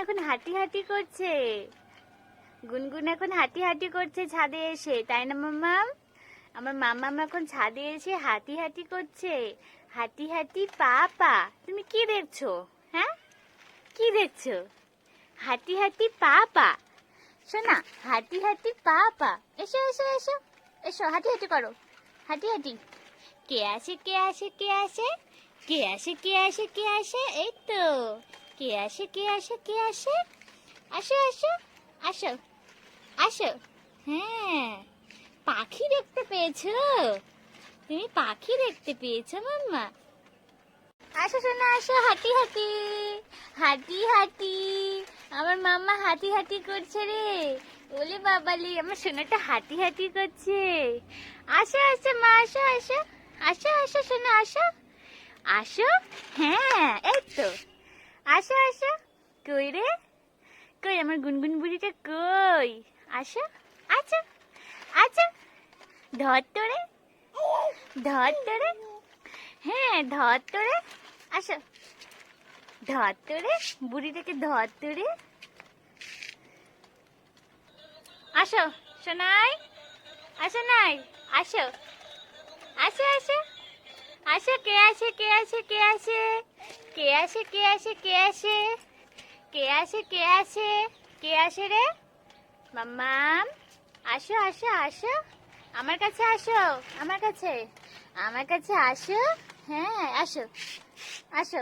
এখন হাঁটি হাঁটি করছে। গুনগুন এখন হাঁটি হাঁটি করছে ছাদে এসে, তাই না মাম্মাম আমার মাম্মাম এখন ছাদে এসে হাঁটি হাঁটি করছে। হাঁটি হাঁটি, পা পা, তুমি কি দেখছ? হ্যাঁ? কি দেখছ? হাঁটি হাঁটি, পা পা। শোনা, হাঁটি হাঁটি, পা পা। এসো এসো এসো এসো, হাঁটি হাঁটি করো। হাঁটি হাঁটি। কে আসে কে আসে কে আসে? কে আসে কে আসে কে আসে? এই তো। কে আসে কে আসে কে আসে? আসো আসো আসো আসো। হ্যাঁ পাখি দেখতে পেয়েছ? তুমি পাখি দেখতে পেয়েছ, মাম্মা? আসো, শোনা, আসো হাঁটি হাঁটি হাঁটি হাঁটি আমার মাম্মা হাঁটি হাঁটি করছে রে। ওলে বাবালি, আমার সোনাটা হাঁটি হাঁটি করছে। আসো আসো, মা, আসো আসো আসো আসো সোনা আসো। আসো? হ্যাঁ এই তো। আসো আসো। কই রে? কই, আমার গুনগুন বুড়িটা কই? আসো আচ্ছা আচ্ছা ধর তোরে ধর তোরে হ্যাঁ ধর তোরে আসো। ধর তোরে বুড়িটাকে ধর তোরে আসো, সোনাই। আসো নাই আসো। আসো আসো। আসো, কে আসে কে আসে কে আসে? কে আসে কে আসে কে আসে? কে আসে কে আসে? কে আসে রে? মাম্মাম আসো আসো আসো। আমার কাছে আসো, আমার কাছে। আমার কাছে আসো। হ্যাঁ আসো আসো।